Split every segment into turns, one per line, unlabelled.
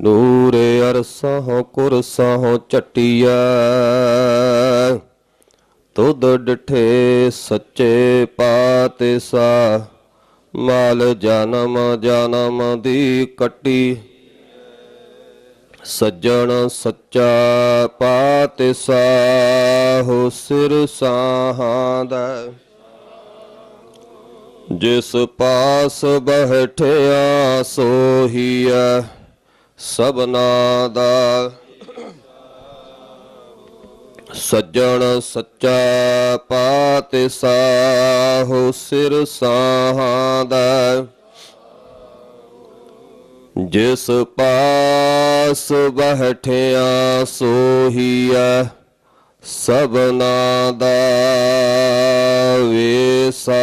ਨੂਰੇ ਅਰਸਹੁ ਕੁਰਸਹੁ ਚਟਿਆ ਤੁਧ ਡਿਠੇ ਸੱਚੇ ਪਾਤਸ਼ਾਹ ਮਾਲ ਜਨਮ ਜਨਮ ਦੀ ਕੱਟੀ। ਸੱਜਣ ਸੱਚਾ ਪਾਤਿਸਾ, ਹੋ ਸਿਰ ਸਾਹਾਦਾ ਜਿਸ ਪਾਸ ਬਹਿਠਿਆ ਸੋਹੀਐ ਸਭਨਾ ਦਾ ਸੱਜਣ ਸੱਚਾ ਪਾਤਿਸਾ ਹੋ ਸਿਰ ਸਾਹਾਦਾ ਜਿਸ ਪਾਸ ਬਹਿਠਿਆ ਸੋਹੀਐ, ਸਭਨਾ ਦਾ ਵੇਸਾ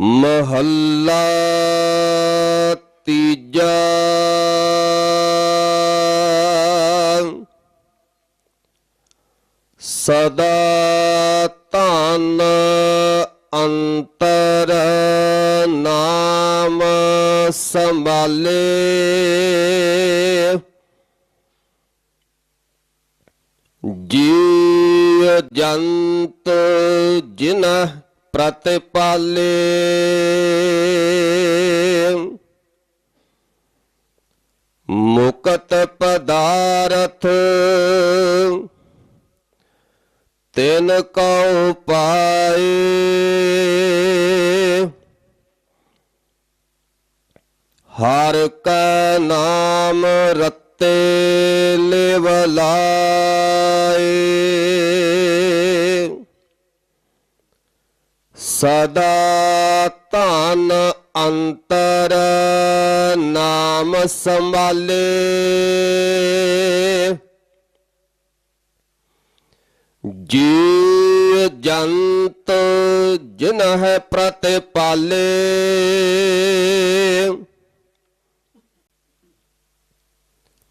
ਮਹੱਲਾ ਤੀਜਾ। ਸਦਾ ਧਨ ਅੰਤਰ ਨਾਮ ਸੰਭਾਲੇ। ਜੀਵ ਜੰਤ ਜਿਨ ਪ੍ਰਤਿਪਾਲੇ ਮੁਕਤ ਪਦਾਰਥ ਤਿਨ ਕਉ ਪਾਏ। ਹਰ ਕਾ ਨਾਮ ਰਤੇ ਲਿਵ ਲਾਏ। ਸਦਾ ਧਨ ਅੰਤਰ ਨਾਮ ਸੰਭਾਲੇ। ਜੀ ਜੰਤ ਜਿਨ ਹੈ ਪ੍ਰਤਿਪਾਲੇ।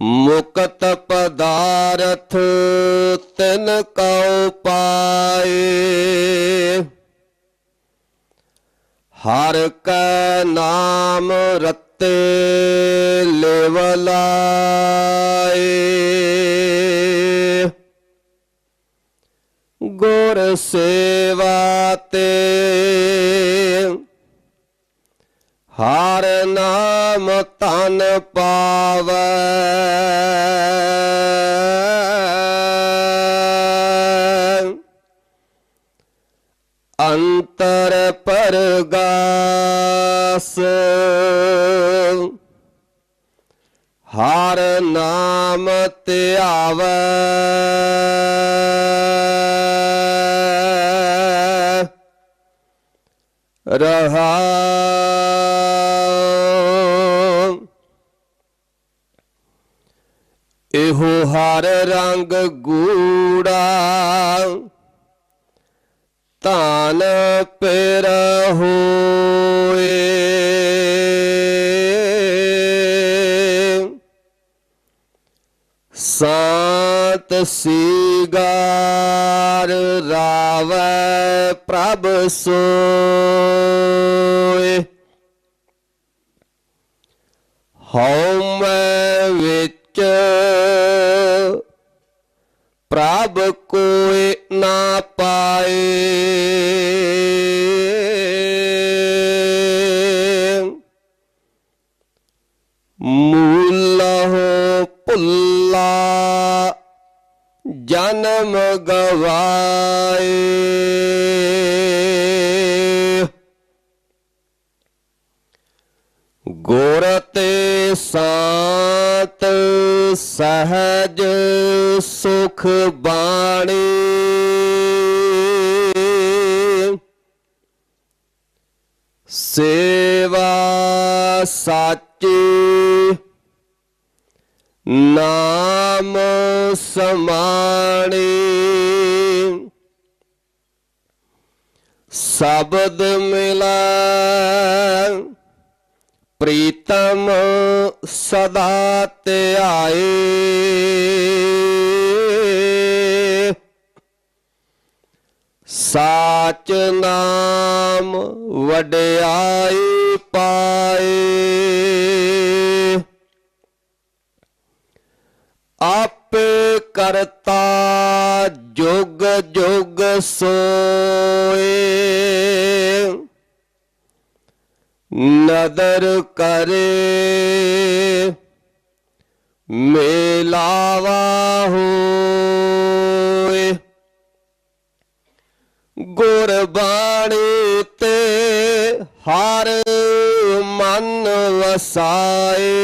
ਮੁਕਤ ਪਦਾਰਥ ਤਿਨ ਕਉ ਪਾਏ। ਹਰ ਕੈ ਨਾਮ ਰਤੇ ਲਿਵ ਲਾਏ ਗੁਰ ਸੇਵਾ ਤੇ ਹਰ ਨਾਮ ਤਨ ਪਾਵੈ। ਅੰਤਰ ਪਰਗਾਸ। ਹਰ ਨਾਮ ਧਿਆਵੈ। ਰਹਾ। ਇਹੋ ਹਰ ਰੰਗ ਗੂੜਾ। ਧਨ ਪੇਰ ਹੋਏ ਸਾਤ ਸੀਗਾਰ ਰਾਵੈ ਪ੍ਰਭ ਸੋਏ। ਹਉ ਮੈਂ ਪ੍ਰਭ ਕੋਇ ਨਾ ਪਾਏ। ਮੂਲਹੁ ਭੁੱਲਾ ਜਨਮ ਗਵਾਏ। ਗੁਰ ਤੇ ਸਾਤ ਸਹਜ ਸੁਖ ਬਾਣੀ। ਸੇਵਾ ਸਾਚੀ ਨਾਮ ਸਮਾਣੀ। ਸ਼ਬਦ ਮਿਲਾ ਪ੍ਰੀਤਮ ਸਦਾ ਧਿਆਏ ਸਾਚ ਨਾਮ ਵਡਿਆਈ ਪਾਏ। ਆਪੇ ਕਰਤਾ ਜੁਗ ਜੁਗ ਸੋਏ। ਨਦਰ ਕਰੇ, ਮੇਲਾਵਾ ਹੋਏ। ਗੁਰਬਾਣੀ ਤੇ ਹਰ ਮਨ ਵਸਾਏ।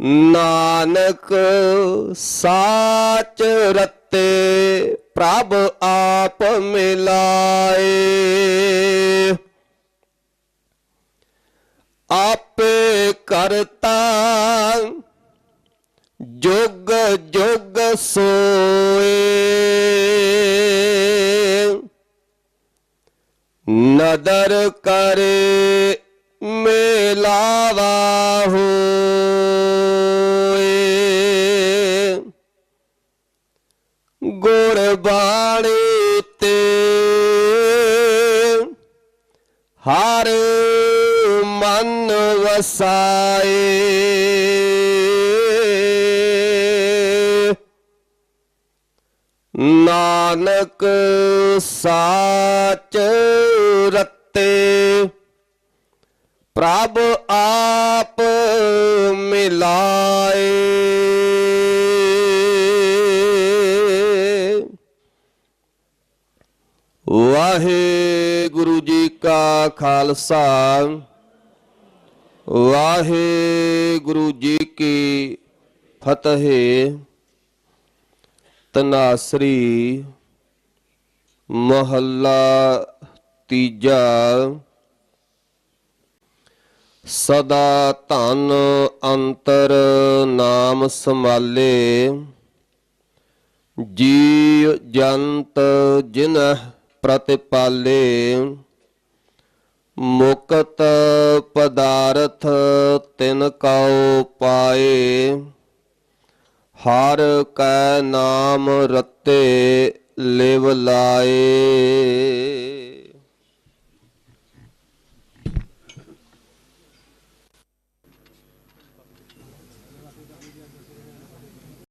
ਨਾਨਕ ਸਾਚ ਰਤੇ ਪ੍ਰਭ ਆਪ ਮਿਲਾਏ ਆਪੇ ਕਰਤਾ। ਜੁਗ ਜੁਗ ਸੋਏ। ਨਦਰ ਕਰੇ ਮੇਲਾਵਾ ਹੋਏ। ਗੁਰਬਾਣੀ ਮਨ ਵਸਾਏ। ਨਾਨਕ ਸਾਚ ਰਤੇ ਪ੍ਰਭ ਆਪ ਮਿਲਾਏ। ਵਾਹਿਗੁਰੂ ਜੀ ਕਾ ਖਾਲਸਾ। ਵਾਹਿਗੁਰੂ ਜੀ ਕੀ ਫਤਿਹ। ਤਨਾਸਰੀ ਮਹੱਲਾ ਤੀਜਾ। ਸਦਾ ਧਨ ਅੰਤਰ ਨਾਮ ਸਮਾਲੇ ਜੀਵ ਜੰਤ ਜਿਨ ਪ੍ਰਤਿਪਾਲੇ। ਮੁਕਤ ਪਦਾਰਥ ਤਿਨ ਕਉ ਪਾਏ ਹਰ ਕੈ ਨਾਮ ਰਤੇ ਲਿਵ ਲਾਏ।